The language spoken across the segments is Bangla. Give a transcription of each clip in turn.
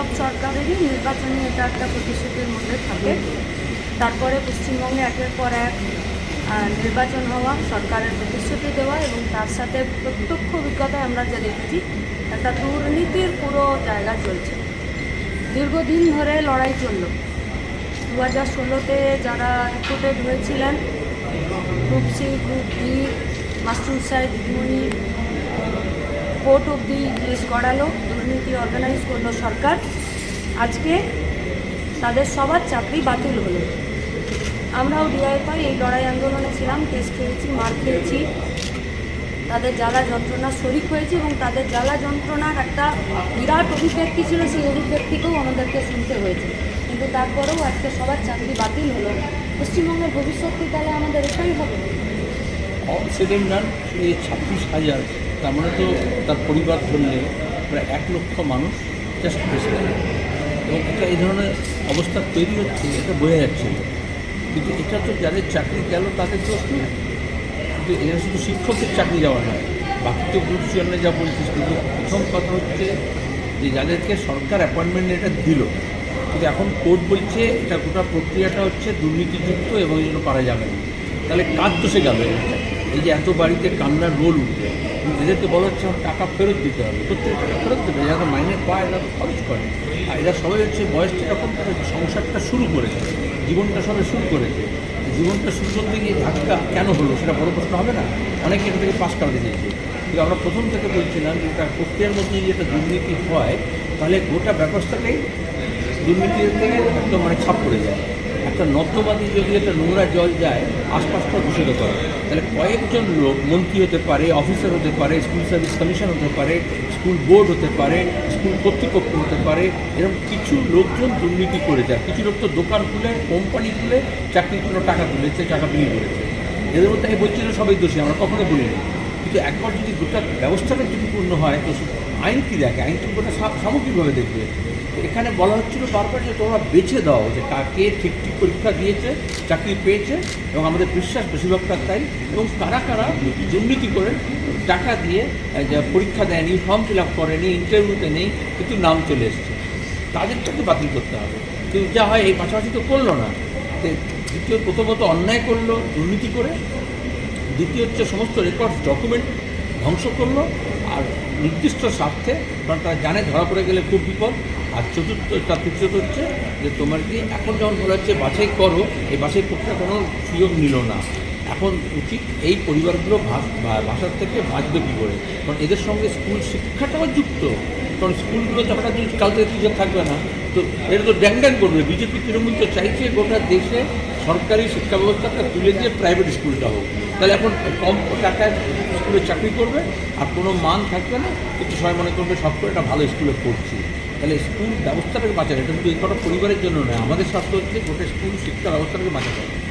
সব সরকারেরই নির্বাচনী এটা একটা প্রতিশ্রুতির মধ্যে থাকে। তারপরে পশ্চিমবঙ্গে একের পর এক নির্বাচন হওয়া, সরকারের প্রতিশ্রুতি দেওয়া এবং তার সাথে প্রত্যক্ষ অভিজ্ঞতায় আমরা যা দেখেছি, একটা দুর্নীতির পুরো জায়গা চলছে। দীর্ঘদিন ধরে লড়াই চলল। দু হাজার ষোলোতে যারা রিক্রুটেড হয়েছিলেন, গ্রুপ সি, গ্রুপ ডি মাস্টুর সাহেব, দিদিমণি কোর্ট অব্দি কেস করালো দুর্নীতি অর্গানাইজ করল সরকার। আজকে তাদের সবার চাকরি বাতিল হলো। আমরাও ডিআইফাই এই লড়াই আন্দোলনে ছিলাম, কেস খেয়েছি, মার খেয়েছি। তাদের জ্বালা যন্ত্রণা শরিক হয়েছে এবং তাদের জ্বালা যন্ত্রণার একটা বিরাট অভিব্যক্তি ছিল, সেই অভিব্যক্তিকেও আমাদেরকে শুনতে হয়েছে। কিন্তু তারপরেও আজকে সবার চাকরি বাতিল হলো। পশ্চিমবঙ্গের ভবিষ্যৎ কি তাহলে আমাদের এটাই হবে? সেকেন্ড রান এই ছাব্বিশ হাজার তার মানে তো তার পরিবার ধরলে প্রায় এক লক্ষ মানুষ জাস্ট বেঁচে গেল। এবং এটা এই ধরনের অবস্থা তৈরি হচ্ছে, এটা বোঝা যাচ্ছে। কিন্তু এটা তো যাদের চাকরি গেল, তাদের নয়। কিন্তু এখানে শুধু শিক্ষকের চাকরি যাওয়া নয়, বাকি তো গ্রুপ সিয়ানে যা বলছিস, কিন্তু প্রথম কথা হচ্ছে যে যাদেরকে সরকার অ্যাপয়েন্টমেন্ট এটা দিল, কিন্তু এখন কোর্ট বলছে এটা গোটা প্রক্রিয়াটা হচ্ছে দুর্নীতিযুক্ত এবং এই জন্য পারা যাবে না। তাহলে কাজ দোষে গেল এটা? এই যে এত বাড়িতে কান্নার রোল উঠবে এদেরকে বলা হচ্ছে টাকা ফেরত দিতে হবে। প্রত্যেক টাকা ফেরত দেবে, যারা মাইনে পায় এরা খরচ করে। আর এরা সবাই হচ্ছে বয়সটা তারা সংসারটা শুরু করেছে, জীবনটা সবাই শুরু করেছে জীবনটা শুরু করতে গিয়ে ধাক্কা কেন হলো সেটা বড় প্রশ্ন হবে না? অনেকে এটা থেকে পাস কাটাতে চেয়েছে কিন্তু আমরা প্রথম থেকে বলছিলাম যে এটা প্রক্রিয়ার মধ্যে যদি একটা দুর্নীতি হয়, তাহলে গোটা ব্যবস্থাটাই দুর্নীতির থেকে একদম মানে ছাপ পড়ে যায়। একটা নর্দমাদি যদি একটা নোংরা জল যায় আশপাশটা দূষিত করে। তাহলে কয়েকজন লোক, মন্ত্রী হতে পারে, অফিসার হতে পারে স্কুল সার্ভিস কমিশন হতে পারে স্কুল বোর্ড হতে পারে স্কুল কর্তৃপক্ষ হতে পারে, এরকম কিছু লোকজন দুর্নীতি করে যায়। কিছু লোক তো দোকান খুলে কোম্পানি খুলে, চাকরির জন্য টাকা তুলেছে, টাকা বিনিয়োগ করেছে। এদের মধ্যে আমি বলছি না সবাই দোষী, আমরা কখনো বলিনি। কিন্তু একবার যদি গোটা ব্যবস্থাটা যদি পূর্ণ হয়, তো আইন কী দেখে? আইন তো গোটা সা- সামগ্রিকভাবে দেখবে। এখানে বলা হচ্ছিল বারবার যে তোমরা বেছে দাও যে কাকে ঠিক ঠিক পরীক্ষা দিয়েছে, চাকরি পেয়েছে এবং আমাদের বিশ্বাস বেশিরভাগটা তাই এবং কারা কারা দুর্নীতি করে টাকা দিয়ে পরীক্ষা দেয়নি, ফর্ম ফিল আপ করেনি, ইন্টারভিউতে নেই, কিন্তু নাম চলে এসছে। তাদেরটাকে বাতিল করতে হবে। কিন্তু যা হয়, এই পাশাপাশি তো করল না। দ্বিতীয়, প্রথমত অন্যায় করল দুর্নীতি করে। দ্বিতীয় হচ্ছে সমস্ত রেকর্ড ডকুমেন্ট ধ্বংস করল আর নির্দিষ্ট স্বার্থে কারণ তারা জানে ধরা পড়ে গেলে খুব বিপদ। আর চতুর্থ, তার তৃতীয়ত হচ্ছে যে তোমার কি এখন যেমন বলা হচ্ছে বাছাই করো, এই বাছাই করতে কোনো সুযোগ নিল না। এখন উচিত এই পরিবারগুলো ভাষার থেকে বাঁচবে কী করে? কারণ এদের সঙ্গে স্কুল শিক্ষাটাও যুক্ত। কারণ স্কুলগুলো তো হঠাৎ যদি কাল থাকবে না। তো এটা তো ড্যাং করবে। বিজেপি, তৃণমূল তো চাইছে গোটা দেশে সরকারি শিক্ষা ব্যবস্থাটা তুলে দিয়ে প্রাইভেট স্কুলটা হোক। তাহলে এখন কম টাকায় স্কুলে চাকরি করবে, আর কোনো মান থাকবে না। কিন্তু সবাই মনে করবে সব করে একটা ভালো স্কুলে পড়ছি। তাহলে স্কুল ব্যবস্থাটাকে বাঁচাবে এটা শুধু এই কটা পরিবারের জন্য নয়, আমাদের স্বাস্থ্য হচ্ছে গোটা স্কুল শিক্ষা ব্যবস্থাটাকে বাঁচাতে হবে।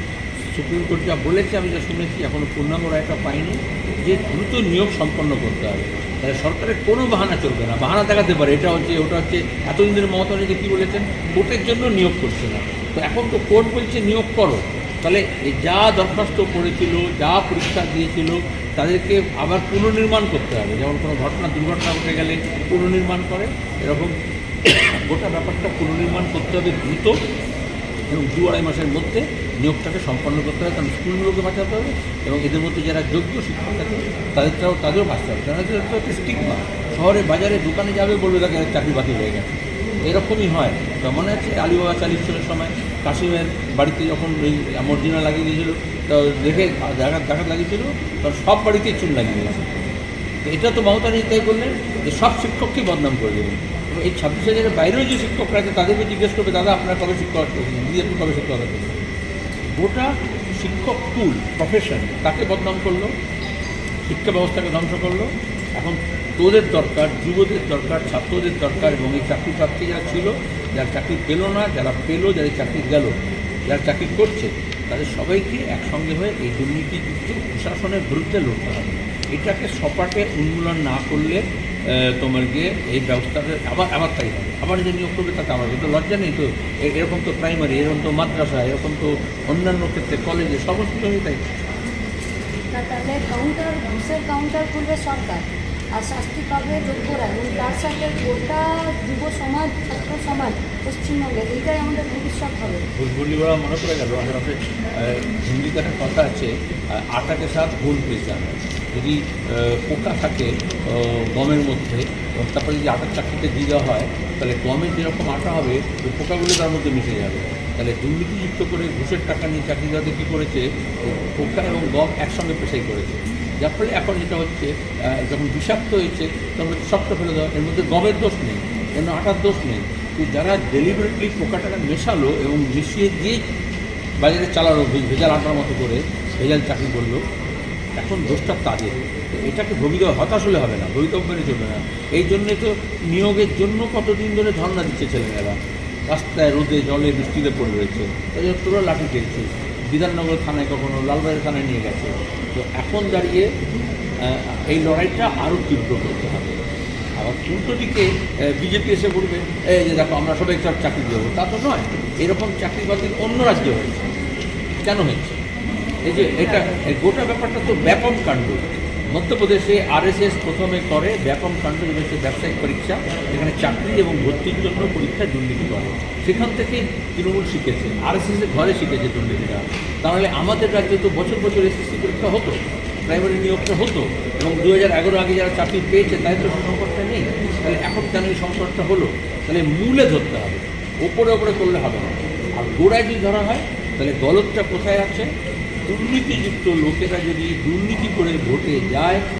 সুপ্রিম কোর্ট যা বলেছে, আমি যা শুনেছি এখনও পূর্ণাঙ্গ রায়টা পাইনি। যে দ্রুত নিয়োগ সম্পন্ন করতে হবে, তাহলে সরকারের কোনো বাহানা চলবে না, বাহানা দেখাতে পারে। এটা হচ্ছে, ওটা হচ্ছে এতদিন ধরে মমতা ব্যানার্জি কী বলেছেন? কোর্টের জন্য নিয়োগ করছে না। তো এখন তো কোর্ট বলছে, নিয়োগ করো। তাহলে যা দরখাস্ত করেছিল, যা পরীক্ষা দিয়েছিল, তাদেরকে আবার পুনর্নির্মাণ করতে হবে। যেমন কোনো ঘটনা, দুর্ঘটনা ঘটে গেলে পুনর্নির্মাণ করে, এরকম গোটা ব্যাপারটা পুনর্নির্মাণ করতে হবে দ্রুত। এবং দু আড়াই মাসের মধ্যে নিয়োগটাকে সম্পন্ন করতে হবে, কারণ স্কুলগুলোকে বাঁচাতে হবে এবং এদের মধ্যে যারা যোগ্য শিক্ষক থাকে তাদেরটাও, তাদেরও বাঁচতে হবে। এটা হচ্ছে স্টিগমা শহরে বাজারে দোকানে যাবে, বলবে তাকে চাকরি বাতিল হয়ে গেছে। এরকমই হয়। তো মনে আছে আলিবাবা চালিশনের সময় কাশিমের বাড়িতে যখন ওই মর্জিনা লাগিয়ে দিয়েছিল, তো দেখে জায়গা দেখা লাগিয়েছিল তখন সব বাড়িতেই চুন লাগিয়ে দিয়েছে। এটা তো মমতা তাই করলেন যে সব শিক্ষককেই বদনাম করে দেবেন। এই ছাব্বিশ হাজারের বাইরেও যে শিক্ষকরা আছে তাদেরকে জিজ্ঞেস করবে, দাদা, আপনার কবে শিক্ষক দিদি আপনি কবে শিক্ষকতা করবেন গোটা শিক্ষক টুল প্রফেশন তাকে বদনাম করল, শিক্ষা ব্যবস্থাকে ধ্বংস করল। এখন তোদের দরকার, যুবদের দরকার, ছাত্রদের দরকার এবং এই চাকরি প্রার্থী যারা ছিল, যারা চাকরি পেল না, যারা পেল যারা চাকরি গেল, যারা চাকরি করছে, তাদের সবাইকে একসঙ্গে হয়ে এই দুর্নীতিযুক্ত প্রশাসনের বিরুদ্ধে লড়তে হবে। এটাকে সপাটে উন্মূলন না করলে তোমার গিয়ে এই ব্যবস্থাটা আবার আবার তাই হবে। আবার যে নিয়োগ করবে তাতে আমার কিন্তু লজ্জা নেই তো। এরকম তো প্রাইমারি এরকম তো মাদ্রাসা এরকম তো অন্যান্য ক্ষেত্রে কলেজে সমস্ত তাই। তাহলে কাউন্টার ঘুষের কাউন্টার খুলবে সরকার আর শাস্তি পাবে যোগ্যরা এবং তার সাথে গোটা যুব সমাজ ছাত্র সমাজ পশ্চিমবঙ্গে এইটাই আমাদের ভবিষ্যৎ হবে। ভুলভুলি বলা মনে পড়ে গেল। আমাদের হিন্দিতে একটা কথা আছে আটাকে সাথ ভুল পেয়েছে যদি পোকা থাকে গমের মধ্যে তারপরে যদি আটার চাকরিতে দিয়ে দেওয়া হয়, তাহলে গমের যেরকম আটা হবে, ওই পোকাগুলো তার মধ্যে মিশে যাবে। তাহলে দুর্নীতিযুক্ত করে ঘুষের টাকা নিয়ে চাকরি দেওয়াতে কী করেছে? পোকা এবং গম একসঙ্গে পেশাই করেছে। যার ফলে এখন যেটা হচ্ছে যখন বিষাক্ত হয়েছে, তখন শক্ত ফেলে দেওয়া, এর মধ্যে গমের দোষ নেই মধ্যে আটার দোষ নেই। তো যারা ডেলিভারেটলি পোকাটাকে মেশালো এবং মিশিয়ে দিয়ে বাজারে চালালো, ভেজাল আটার মতো করে, ভেজাল চাকরি করল এখন দোষটা তাদের। এটাকে ভবিতব্য হতাশ হলে হবে না ভবিতব্য মেনে চলবে না। এই জন্যে তো নিয়োগের জন্য কতদিন ধরে ধর্ণা দিচ্ছে ছেলেমেয়েরা। রাস্তায় রোদে জলে বৃষ্টিতে পড়ে রয়েছে। তাই তোরা লাঠি খেয়েছিস। বিধাননগর থানায় কখনো, লালবাজার থানায় নিয়ে গেছে। তো এখন দাঁড়িয়ে এই লড়াইটা আরও তীব্র করতে হবে। আবার উল্টো দিকে বিজেপি এসে বলবে এই যে দেখো, আমরা সবাই সব চাকরি দেবো। তা তো নয়। এরকম চাকরি বাতিল অন্য রাজ্যে হয়েছে। কেন হয়েছে? এই যে এটা গোটা ব্যাপারটা তো ব্যাপক কাণ্ড। মধ্যপ্রদেশে আরএসএস প্রথমে করে ব্যাপক কাণ্ড যেটা হচ্ছে ব্যবসায়িক পরীক্ষা এখানে চাকরি এবং ভর্তির জন্য পরীক্ষায় দুর্নীতি করে। সেখান থেকে তৃণমূল শিখেছে আরএসএস এর ঘরে শিখেছে দুর্নীতিটা। তাহলে আমাদের রাজ্যে তো বছর বছর এসএসসি পরীক্ষা হতো প্রাইমারি নিয়োগটা হতো, এবং দু হাজার এগারো আগে যারা চাকরি পেয়েছে, তাদের তো সংকটটা নেই। তাহলে এখন কেন এই সংকটটা হলো? তাহলে মূলে ধরতে হবে, ওপরে ওপরে করলে হবে না। আর গোড়ায় যদি ধরা হয়, তাহলে গলতটা কোথায় আছে? দুর্নীতিযুক্ত লোকেরা যদি দুর্নীতি করে ভোটে যায়